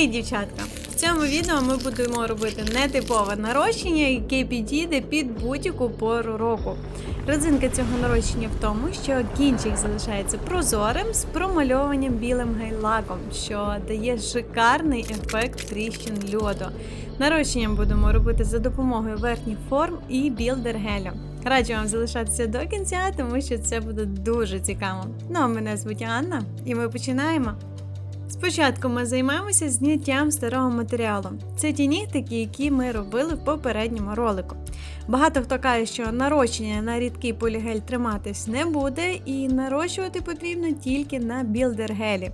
Привіт, дівчатка! В цьому відео ми будемо робити нетипове нарощення, яке підійде під будь-яку пору року. Родзинка цього нарощення в тому, що кінчик залишається прозорим з промальованим білим гайлаком, що дає шикарний ефект тріщин льоду. Нарощення будемо робити за допомогою верхніх форм і білдер гелю. Раджу вам залишатися до кінця, тому що це буде дуже цікаво. Ну а мене звуть Анна, і ми починаємо. Спочатку ми займаємося зняттям старого матеріалу. Це ті нігтики, які ми робили в попередньому ролику. Багато хто каже, що нарощення на рідкий полігель триматись не буде, і нарощувати потрібно тільки на білдер-гелі.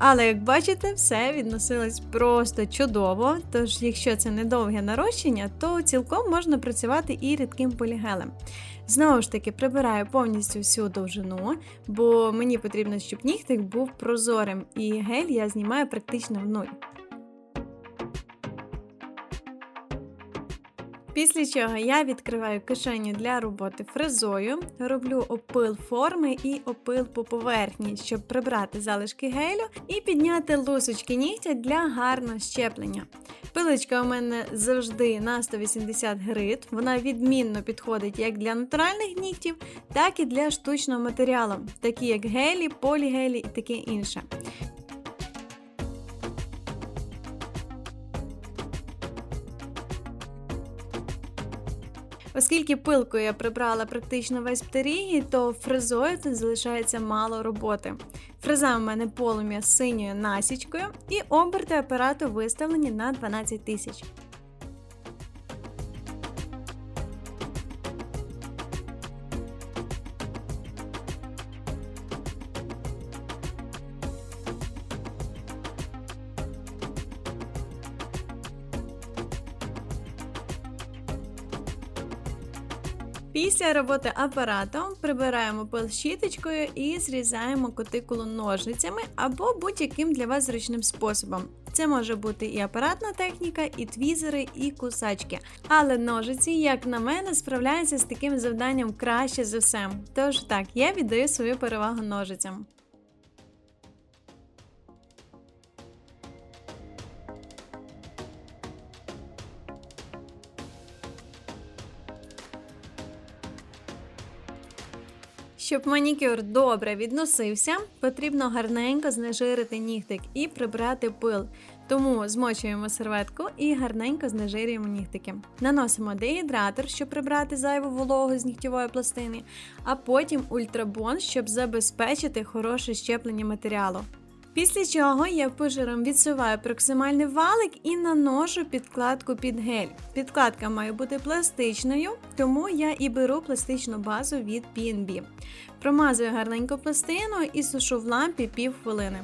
Але як бачите, все відносилось просто чудово. Тож, якщо це недовге нарощення, то цілком можна працювати і рідким полігелем. Знову ж таки, прибираю повністю всю довжину, бо мені потрібно, щоб нігтик був прозорим, і гель я знімаю практично в нуль. Після чого я відкриваю кишеню для роботи фрезою, роблю опил форми і опил по поверхні, щоб прибрати залишки гелю і підняти лусочки нігтя для гарного щеплення. Пилочка у мене завжди на 180 грит. Вона відмінно підходить як для натуральних нігтів, так і для штучного матеріалу, такі як гелі, полігелі і таке інше. Оскільки пилкою я прибрала практично весь птерігій, то фрезою тут залишається мало роботи. Фреза у мене полум'я синьою насічкою і оберти апарату виставлені на 12 тисяч. Після роботи апаратом прибираємо пил щіточкою і зрізаємо кутикулу ножницями або будь-яким для вас зручним способом. Це може бути і апаратна техніка, і твізери, і кусачки. Але ножиці, як на мене, справляються з таким завданням краще за все. Тож так, я віддаю свою перевагу ножицям. Щоб манікюр добре відносився, потрібно гарненько знежирити нігтик і прибрати пил. Тому змочуємо серветку і гарненько знежирюємо нігтики. Наносимо дегідратор, щоб прибрати зайву вологу з нігтєвої пластини, а потім ультрабон, щоб забезпечити хороше щеплення матеріалу. Після чого я пушером відсуваю проксимальний валик і наношу підкладку під гель. Підкладка має бути пластичною, тому я і беру пластичну базу від PNB. Промазую гарненько пластину і сушу в лампі пів хвилини.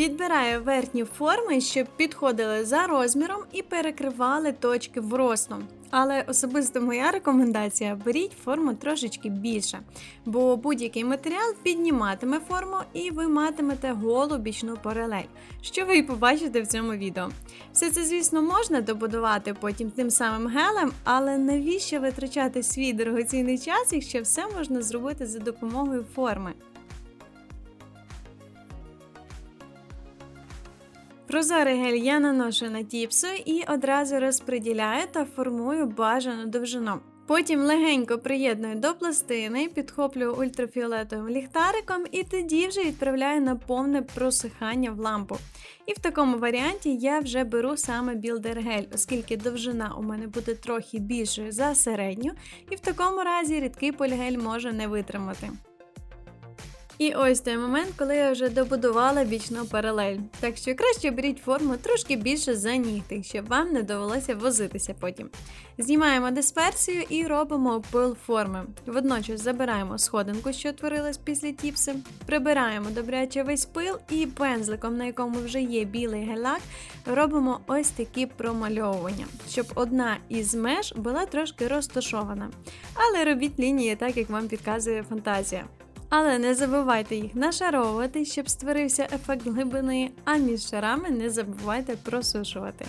Підбираю верхні форми, щоб підходили за розміром і перекривали точки вросту. Але особисто моя рекомендація беріть форму трошечки більше, бо будь-який матеріал підніматиме форму і ви матимете голу бічну паралель, що ви і побачите в цьому відео. Все це, звісно, можна добудувати потім тим самим гелем, але навіщо витрачати свій дорогоцінний час, якщо все можна зробити за допомогою форми? Прозорий гель я наношу на тіпсу і одразу розподіляю та формую бажану довжину. Потім легенько приєдную до пластини, підхоплюю ультрафіолетовим ліхтариком і тоді вже відправляю на повне просихання в лампу. І в такому варіанті я вже беру саме білдер гель, оскільки довжина у мене буде трохи більшою за середню, і в такому разі рідкий полігель може не витримати. І ось той момент, коли я вже добудувала бічну паралель. Так що краще беріть форму трошки більше за нігтик, щоб вам не довелося возитися потім. Знімаємо дисперсію і робимо опил форми. Водночас забираємо сходинку, що творилась після тіпси, прибираємо добряче весь пил і пензликом, на якому вже є білий гель-лак, робимо ось такі промальовування, щоб одна із меж була трошки розташована. Але робіть лінії так, як вам підказує фантазія. Але не забувайте їх нашаровувати, щоб створився ефект глибини, а між шарами не забувайте просушувати.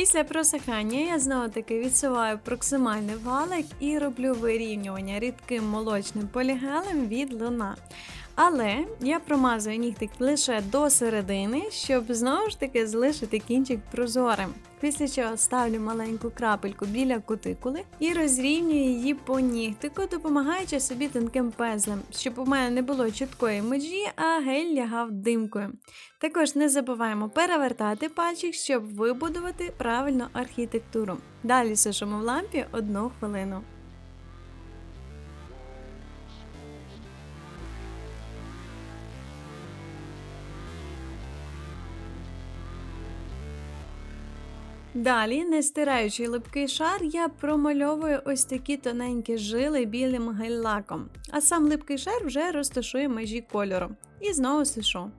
Після просихання я знову таки відсуваю проксимальний валик і роблю вирівнювання рідким молочним полігелем від луна. Але я промазую нігтик лише до середини, щоб знову ж таки залишити кінчик прозорим. Після чого ставлю маленьку крапельку біля кутикули і розрівнюю її по нігтику, допомагаючи собі тонким пезлем, щоб у мене не було чіткої межі, а гель лягав димкою. Також не забуваємо перевертати пальчик, щоб вибудувати правильну архітектуру. Далі сушимо в лампі одну хвилину. Далі, не стираючи липкий шар, я промальовую ось такі тоненькі жили білим гель-лаком, а сам липкий шар вже розташує межі кольору. І знову сушу.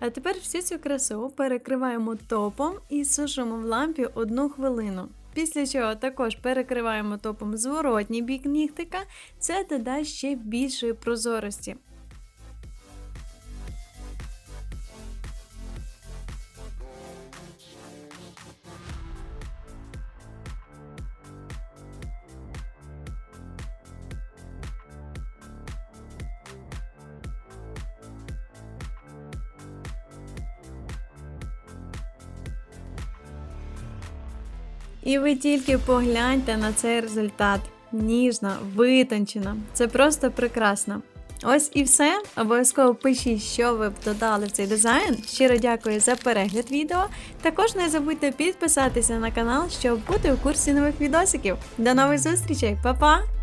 А тепер всю цю красу перекриваємо топом і сушимо в лампі одну хвилину. Після чого також перекриваємо топом зворотній бік нігтика, це додасть ще більшої прозорості. І ви тільки погляньте на цей результат. Ніжна, витончена. Це просто прекрасно. Ось і все. Обов'язково пишіть, що ви б додали в цей дизайн. Щиро дякую за перегляд відео. Також не забудьте підписатися на канал, щоб бути у курсі нових відосиків. До нових зустрічей, Па-па!